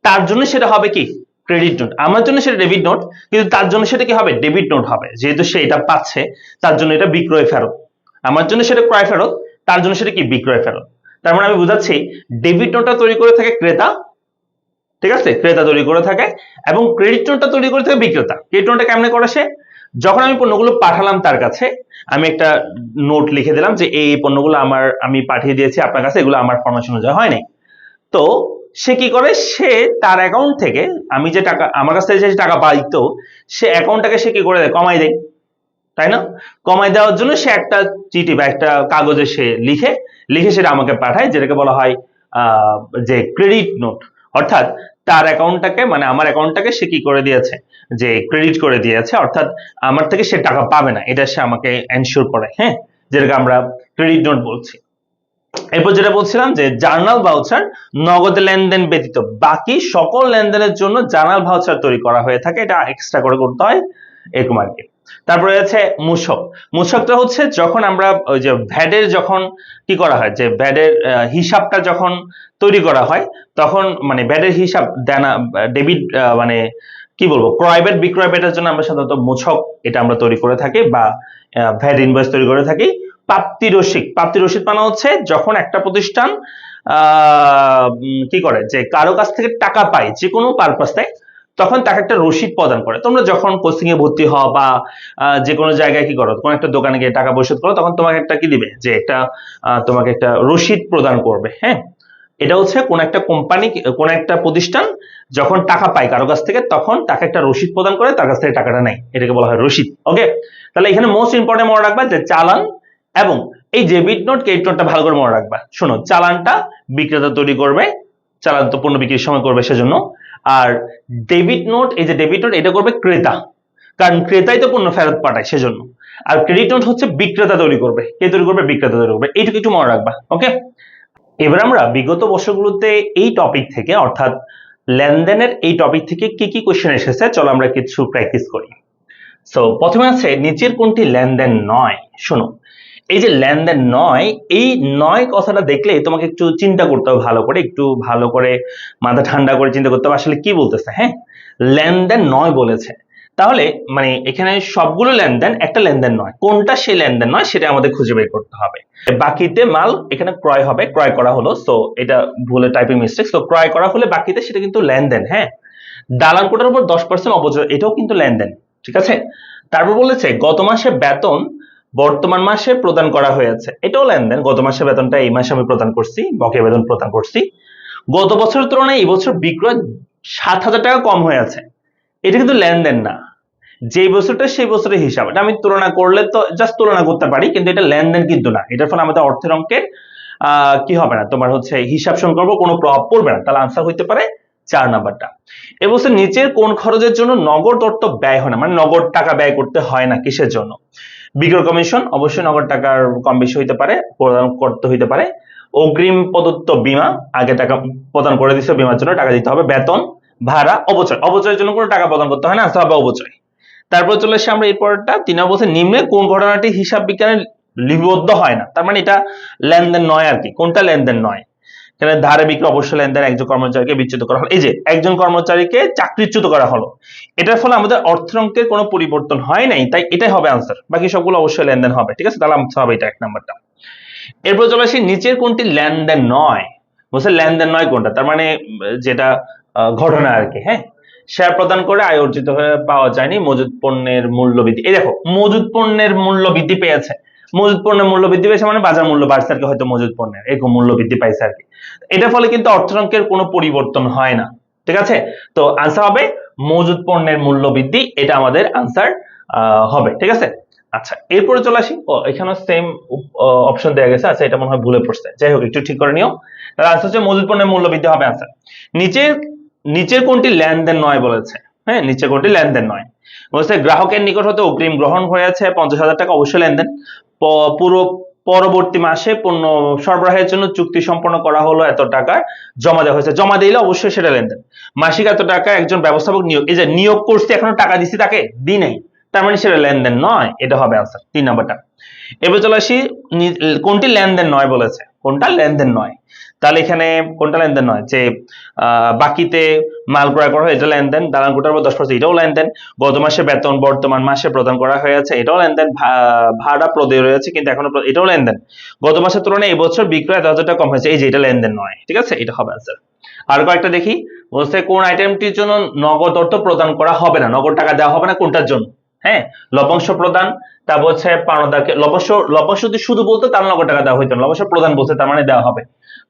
[SPEAKER 1] তার জন্য সেটা হবে কি? ক্রেডিট নোট আমার জন্য সেটা ডেবিট নোট কিন্তু তার জন্য সেটা কি হবে? ডেবিট নোট হবে। যেহেতু সে এটা পাচ্ছে, তার জন্য এটা বিক্রয় ফেরত। আমার জন্য সেটা ক্রয় ফেরত, তার জন্য সেটা কি? বিক্রয় ফেরত। তার মানে আমি বুঝাচ্ছি ডেবিট নোটটা তৈরি করে থাকে ক্রেতা ঠিক আছে? ক্রেতা তৈরি করে থাকে এবং ক্রেডিট নোটটা তৈরি করে থাকে বিক্রেতা। ক্রেডিট নোটটা কেমনে করে সে? যখন আমি পণ্যগুলো পাঠালাম তার কাছে, আমি একটা নোট লিখে দিলাম যে, এই পণ্যগুলো আমার, আমি পাঠিয়ে দিয়েছি আপনার কাছে, এগুলো আমার ফরমেশন অনুযায়ী হয়নি। তো সে কি করে? সে তার অ্যাকাউন্ট থেকে আমি যে টাকা, আমার কাছ থেকে যে টাকা পাইতো, সে অ্যাকাউন্টটাকে সে কি করে দেয়? কমাই দেয়। তাই না? কমাই দেওয়ার জন্য সে একটা চিঠি বা একটা কাগজে সে লিখে লিখে সেটা আমাকে পাঠায়, যেটাকে বলা হয় যে ক্রেডিট নোট অর্থাৎ তার অ্যাকাউন্টটাকে মানে আমার অ্যাকাউন্টটাকে সে কি করে দিয়েছে? যে ক্রেডিট করে দিয়েছে, অর্থাৎ আমার থেকে সে টাকা পাবে না, এটা সে আমাকে এনশিওর করে হ্যাঁ? যেটাকে আমরা ক্রেডিট নোট বলছি। এরপর যেটা বলছিলাম যে জার্নাল ভাউচার নগদ লেনদেন ব্যতীত, বাকি সকল লেনদেনের জন্য জার্নাল ভাউচার তৈরি করা হয়ে থাকে, এটা এক্সট্রা করে করতে হয় এরকম আর কি। তারপরে আছে মূসক মূসকটা হচ্ছে যখন আমরা ওই যে ভ্যাডের যখন কি করা হয়, যে ভ্যাডের হিসাবটা যখন তৈরি করা হয়, তখন মানে ভ্যাডের হিসাব দেনা, ডেবিট মানে কি বলব ব্যাট, বিক্রয় ব্যাটের জন্য আমরা সাধারণত মূসক এটা আমরা তৈরি করে থাকি বা ভ্যাট ইনভয়েস তৈরি করে থাকি। প্রাপ্তি রসিক, প্রাপ্তি রসিদ মানে হচ্ছে যখন একটা প্রতিষ্ঠান কি করে, যে কারও কাছ থেকে টাকা পায় যে কোনো পারপাসে তখন তাকে একটা রসিদ প্রদান করে। তোমরা যখন কোচিং এ ভর্তি হও বা যে কোনো জায়গায় কি করো কোনো একটা দোকানে গিয়ে টাকা পরিশোধ করো তখন তোমাকে একটা কি দিবে? যে আহ, তোমাকে একটা রসিদ প্রদান করবে হ্যাঁ? এটা হচ্ছে কোন একটা কোম্পানি কোন একটা প্রতিষ্ঠান যখন টাকা পায় কারও কাছ থেকে তখন তাকে একটা রসিদ প্রদান করে তার কাছ থেকে টাকাটা নেয়। এটাকে বলা হয় রসিদ ওকে তাহলে এখানে মোস্ট ইম্পর্টেন্ট মনে রাখবা যে চালান এবং এই ডেবিট নোট ক্রেডিট নোটটা ভালো করে মনে রাখবা। শোনো চালানটা বিক্রেতা তৈরি করবে চালান তো পণ্য বিক্রির সময় করবে সেজন্য। আর ডেবিট নোট এই যে ডেবিট নোট এটা করবে ক্রেতা। কারণ ক্রেতাই তো পণ্য ফেরত পাঠায় সেজন্য। আর ক্রেডিট নোট হচ্ছে বিক্রেতা তৈরি করবে। কে তৈরি করবে? বিক্রেতা তৈরি করবে। এইটুকু একটু মনে রাখবা ওকে এবার আমরা বিগত বছরগুলোতে এই টপিক থেকে, অর্থাৎ লেনদেনের এই টপিক থেকে কি কি কোশ্চেন এসেছে, চলো আমরা কিছু প্র্যাকটিস করি। সো প্রথমে আছে, নিচের কোনটি লেনদেন নয়? শোনো এই যে লেনদেন নয়, এই নয় কথাটা দেখলে তোমাকে একটু চিন্তা করতে হবে ভালো করে, একটু ভালো করে মাথা ঠান্ডা করে চিন্তা করতে হবে আসলে কি বলতেছে হ্যাঁ? লেনদেন নয় বলেছে। তাহলে মানে এখানে সবগুলো লেনদেন একটা লেনদেন নয়। কোনটা সেই লেনদেন নয় সেটা আমাদের খুঁজে বের করতে হবে। বাকিতে মাল এখানে ক্রয় হবে, ক্রয় করা হলো সো এটা ভুলে টাইপিং মিস্টেক তো ক্রয় করা হলে বাকিতে সেটা কিন্তু লেনদেন হ্যাঁ? দালান কোটার উপর দশ পার্সেন্ট অবচয়, এটাও কিন্তু লেনদেন, ঠিক আছে? তারপর বলেছে, গত মাসে বেতন বর্তমান মাসে প্রদান করা হয়েছে। এটাও লেনদেন। গত মাসে বেতনটা এই মাসে আমি প্রদান করছি, বকেয়া বেতন প্রদান করছি। গত বছরের তুলনায় এই বছর বিক্রয় সাত হাজার টাকা কম হয়ে আছে এটা কিন্তু লেনদেন না। যে বছরটা সেই বছরের হিসাব। এটা আমি তুলনা করলে তো জাস্ট তুলনা করতে পারি, কিন্তু এটা লেনদেন কিন্তু না। এটার ফলে আমাদের অর্থের অঙ্কের কি হবে না? তোমার হচ্ছে হিসাব সংকল্প কোনো প্রভাব পড়বে না। তাহলে আনসার হইতে পারে চার নাম্বারটা। এবছর নিচের কোন খরচের জন্য নগদ অর্থ ব্যয় হয় না। মানে নগদ টাকা ব্যয় করতে হয় না কিসের জন্য? বিক্রয় কমিশন অবশ্যই নগদ টাকার কম বেশি হইতে পারে, প্রদান করতে হইতে পারে। অগ্রিম প্রদত্ত বিমা, আগে টাকা প্রদান করে দিচ্ছে বিমার জন্য টাকা দিতে হবে। বেতন, ভাড়া অবচয় অবচয়ের জন্য কোনো টাকা প্রদান করতে হয় না আসতে হবে অবচয় তারপর চলে আসছে আমরা এরপরটা। তিন বলছে নিম্নে কোন ঘটনাটি হিসাব বিজ্ঞানে লিপিবদ্ধ হয় না। তার মানে এটা লেনদেন নয় আর কি। কোনটা লেনদেন নয়? এখানে ধারে বিক্রি অবশ্যই লেনদেন একজন কর্মচারীকে বিচ্যুত করা হলো। এই যে, একজন কর্মচারীকে চাকরিচ্যুত করা হলো। এটার ফলে আমাদের অর্থনঙ্কের কোনো পরিবর্তন হয় নাই, তাই এটাই হবে আনসার বাকি সবগুলো অবশ্যই লেনদেন হবে, ঠিক আছে? তাহলে আনসার হবে এটা এক নাম্বারটা। এরপর চলে আসি, নিচের কোনটি লেনদেন নয়? বলছে লেনদেন নয় কোনটা? তার মানে যেটা ঘটনা আর কি হ্যাঁ? শেয়ার প্রদান করে আয় অর্জিত হয়ে পাওয়া যায়নি মজুদ পণ্যের মূল্য বৃদ্ধি এই দেখো মজুদ পণ্যের মূল্য বৃদ্ধি পেয়েছে। মজুদ পণ্যের মূল্য বৃদ্ধি পেয়েছে মানে বাজার মূল্য বাড়ছে আর কি, হয়তো মজুদ পণ্যের এরকম মূল্য বৃদ্ধি পাইছে আর কি। এটার ফলে কিন্তু অর্থনঙ্কের কোনো পরিবর্তন হয় না, ঠিক আছে? তো আনসার হবে মজুদ পণ্যের মূল্য বৃদ্ধি, এটা আমাদের আনসার হবে, ঠিক আছে? আচ্ছা এরপরে চলে আসি। ও এখানে সেম অপশন দেওয়া গেছে আচ্ছা এটা মনে হয় ভুলে পড়ছে। যাই হোক, একটু ঠিক করে নিও। তাহলে আনসার হচ্ছে মজুদ পণ্যের মূল্য বৃদ্ধি হবে আনসার নিচের নিচের কোনটি লেনদেন নয় বলেছে? হ্যাঁ নিচের কোনটি লেনদেন নয়। বলছে গ্রাহকের নিকট হতে অগ্রিম গ্রহণ হয়েছে পঞ্চাশ হাজার টাকা, অবশ্যই লেনদেন। পুরো পরবর্তী মাসে পণ্য সরবরাহের জন্য চুক্তি সম্পন্ন করা হলো এত টাকা জমা দেওয়া হয়েছে। জমা দিলে অবশ্যই সেটা লেনদেন। মাসিক এত টাকা একজন ব্যবস্থাপক নিয়োগ, এই যে নিয়োগ করছে, এখনও টাকা দিছি তাকে? দি নাই। তার মানে সেটা লেনদেন নয়। এটা হবে আনসার তিন নাম্বারটা। এবার চলে আসি কোনটি লেনদেন নয় বলেছে? কোনটা লেনদেন নয়? তাহলে এখানে কোনটা লেনদেন নয় যে বাকিতে মাল ক্রয় করা হয়, এটা লেনদেন দালান কোটার উপর দশ পার্সেন্ট, এটাও লেনদেন। গত মাসে বেতন, বর্তমান মাসে প্রদান করা হয়েছে এটাও লেনদেন ভাড়া প্রদেয় রয়েছে, কিন্তু এখনও এটাও লেনদেন। গত মাসের তুলনায় এই বছর বিক্রয় এত হাজার কম হয়েছে, এই যে এটা লেনদেন নয়, ঠিক আছে? এটা হবে আনসার আর কয়েকটা দেখি, বলছে কোন আইটেমটির জন্য নগদ অর্থ প্রদান করা হবে না, নগদ টাকা দেওয়া হবে না, কোনটার জন্য? হ্যাঁ? লবংশ প্রদান তারপর হচ্ছে পাওনাদারকে লবংশ লবংশ যদি শুধু বলতো তাহলে নগদ টাকা দেওয়া হইতো লবংশ প্রদান বলছে তার মানে দেওয়া হবে।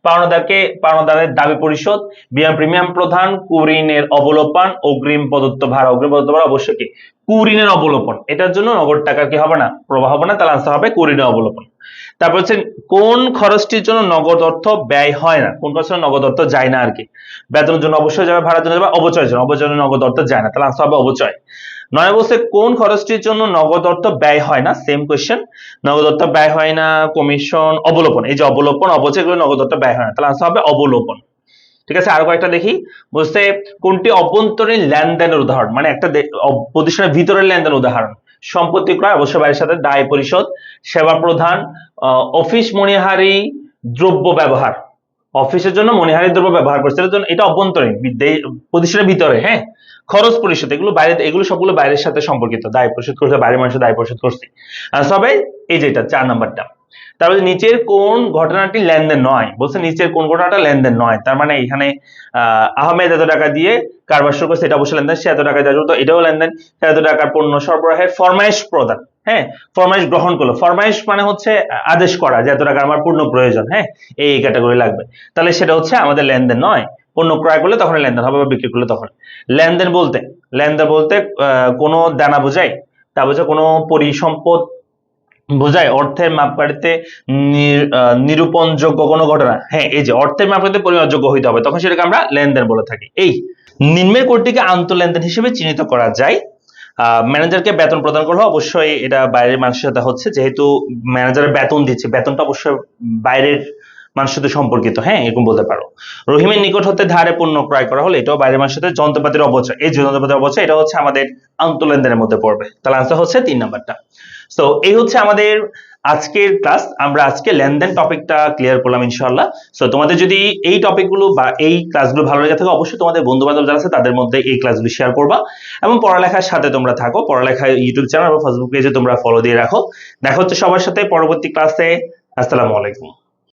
[SPEAKER 1] পাওনাদারকে, পাওনাদারের দাবি পরিশোধ বিয়াম প্রিমিয়াম প্রদান কুরিনের অবলোপন অগ্রিম প্রদত্ত ভাড়া, অগ্রিম প্রদত্ত ভাড়া অবশ্যই কি? কুরিনের অবলোপন। এটার জন্য নগদ টাকা কি হবে না? প্রবাহ হবে না, তাহলে আনসার হবে কুরিনের অবলোপন। তারপর হচ্ছে, কোন খরচটির জন্য নগদ অর্থ ব্যয় হয় না? কোন খরচের নগদ অর্থ যায় না আর কি? বেতনের জন্য অবশ্যই যাবে, ভাড়ার জন্য যাবে, অবচয়ের জন্য। অবচয়ের জন্য নগদ অর্থ যায় না, তাহলে আনসার হবে অবচয়। নয় বলছে, কোন খরচটির জন্য নগদ অর্থ ব্যয় হয় না? সেম কোয়েশ্চেন নগদ অর্থ ব্যয় হয় না কমিশন অবলোপন। এই যে অবলোপন অবচয় এগুলো নগদ অর্থ ব্যয় হয় না। তাহলে আনসার হবে অবলোপন। ঠিক আছে, আরও কয়েকটা দেখি। বলছে, কোনটি অভ্যন্তরীণ লেনদেনের উদাহরণ? মানে একটা প্রতিষ্ঠানের ভিতরের লেনদেনের উদাহরণ। সম্পত্তি ক্রয় অবশ্য বাড়ির সাথে দায় পরিশোধ, সেবা প্রধান অফিস মণিহারি দ্রব্য ব্যবহার। অফিসের জন্য মণিহারি দ্রব্য ব্যবহার করছে। এটা অভ্যন্তরীণ। প্রতিষ্ঠানের ভিতরে হ্যাঁ? খরচ পরিশোধ, এগুলো বাইরে, এগুলো সবগুলো বাইরের সাথে সম্পর্কিত, দায় পরিশোধ করছে, বাইরের মানুষের দায় পরিশোধ করছে। সবাই, এই যেটা চার নাম্বারটা। তারপরে নিচের কোন ঘটনাটি লেনদেন নয়, বলছে নিচের কোন ঘটনাটা লেনদেন নয়, তার মানে এখানে আহমেদ এত টাকা দিয়ে কারবার শুরু করছে এটা অবশ্যই লেনদেন, সে এত টাকা দেওয়া তো এটাও লেনদেন, সে এত টাকার পণ্য সরবরাহের ফরমাইশ প্রদান হ্যাঁ ফরমাইশ গ্রহণ করল। ফরমাইশ মানে হচ্ছে আদেশ করা যে এত টাকা আমার পূর্ণ প্রয়োজন হ্যাঁ এই ক্যাটাগরি লাগবে। তাহলে সেটা হচ্ছে আমাদের লেনদেন নয় পণ্য ক্রয় করলে তখন লেনদেন হবে বা বিক্রি করলে তখন। লেনদেন বলতে লেনদেন বলতে কোনো দানা বোঝায়, তা বোঝা কোনো পরিসম্পদ বোঝায়, অর্থের মাপকাঠিতে নিরূপণযোগ্য কোনো ঘটনা। হ্যাঁ এই যে অর্থের মাপকাঠিতে পরিমাপযোগ্য হইতে হবে, তখন সেটাকে আমরা লেনদেন বলে থাকি। এই নিম্নের কোডটিকে আন্ত লেনদেন হিসেবে চিহ্নিত করা যায়। ম্যানেজারকে বেতন প্রদান করলে অবশ্যই এটা বাইরের মানুষের সাথে হচ্ছে, যেহেতু ম্যানেজারের বেতন দিচ্ছে, বেতনটা অবশ্যই বাইরের মানুষের সাথে সম্পর্কিত। হ্যাঁ এরকম বলতে পারো। রহিমের নিকট হতে ধারে পণ্য ক্রয় করা হলে এটাও বাইরের মানুষের সাথে যন্ত্রপাতির অবচয়। এই যে যন্ত্রপাতির অবচয়, এটা হচ্ছে আমাদের আন্তঃলেনদেনের মধ্যে পড়বে। তাহলে আনসার হচ্ছে তিন নাম্বারটা। তো এই হচ্ছে আমাদের আজকের ক্লাস আমরা আজকে লেনদেন টপিকটা ক্লিয়ার করলাম ইনশাআল্লাহ। সো তোমাদের যদি এই টপিকগুলো বা এই ক্লাসগুলো ভালো লেগে থাকে, অবশ্যই তোমাদের বন্ধু বান্ধব যারা আছে, তাদের মধ্যে এই ক্লাসগুলো শেয়ার করবা। এবং পড়ালেখার সাথে তোমরা থাকো। পড়ালেখা ইউটিউব চ্যানেল বা ফেসবুক পেজে তোমরা ফলো দিয়ে রাখো। দেখা হচ্ছে সবার সাথে পরবর্তী ক্লাসে আসসালামু আলাইকুম।